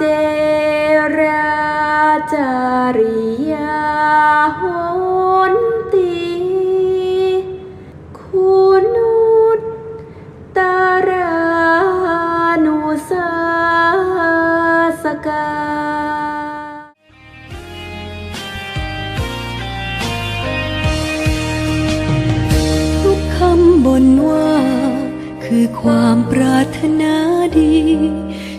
เจราจาริยาโหนตีคุณุตตารานุสาสกาทุกคำบนว่า คือความปรารถนาดี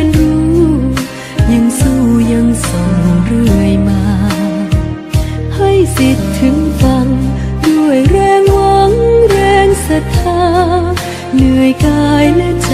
น ให้สิทธิ์ถึงฟัง ด้วยแรงหวังแรงศรัทธา เหนื่อยกายและใจ